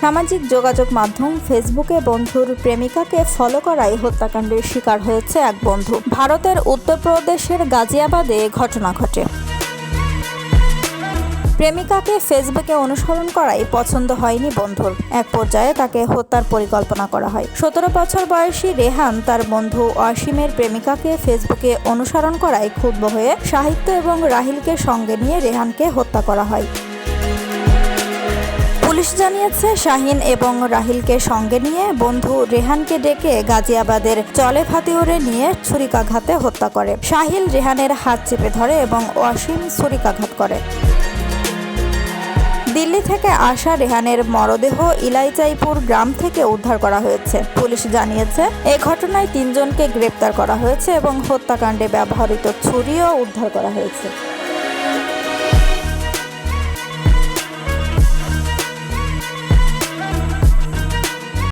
সামাজিক যোগাযোগ মাধ্যম ফেসবুকে বন্ধুর প্রেমিকাকে ফলো করায় হত্যাকাণ্ডের শিকার হয়েছে এক বন্ধু। ভারতের উত্তরপ্রদেশের গাজিয়াবাদে ঘটনা ঘটে। প্রেমিকাকে ফেসবুকে অনুসরণ করাই পছন্দ হয়নি বন্ধুর। এক পর্যায়ে তাকে হত্যার পরিকল্পনা করা হয়। সতেরো বছর বয়সী রেহান তার বন্ধু অসীমের প্রেমিকাকে ফেসবুকে অনুসরণ করায় ক্ষুব্ধ হয়ে সাহিত্য এবং রাহিলকে সঙ্গে নিয়ে রেহানকে হত্যা করা হয়। পুলিশ জানিয়েছে, শাহিন এবং রাহিলকে সঙ্গে নিয়ে বন্ধু রেহানকে ডেকে গাজিয়াবাদের চলে ফাতিউরে নিয়ে ছুরিকাঘাতে হত্যা করে। শাহিল রেহানের হাত চেপে ধরে এবং অসীম ছুরিকাঘাত করে। দিল্লি থেকে আসা রেহানের মরদেহ ইলাইচাইপুর গ্রাম থেকে উদ্ধার করা হয়েছে। পুলিশ জানিয়েছে, এ ঘটনায় তিনজনকে গ্রেপ্তার করা হয়েছে এবং হত্যাকাণ্ডে ব্যবহৃত ছুরিও উদ্ধার করা হয়েছে।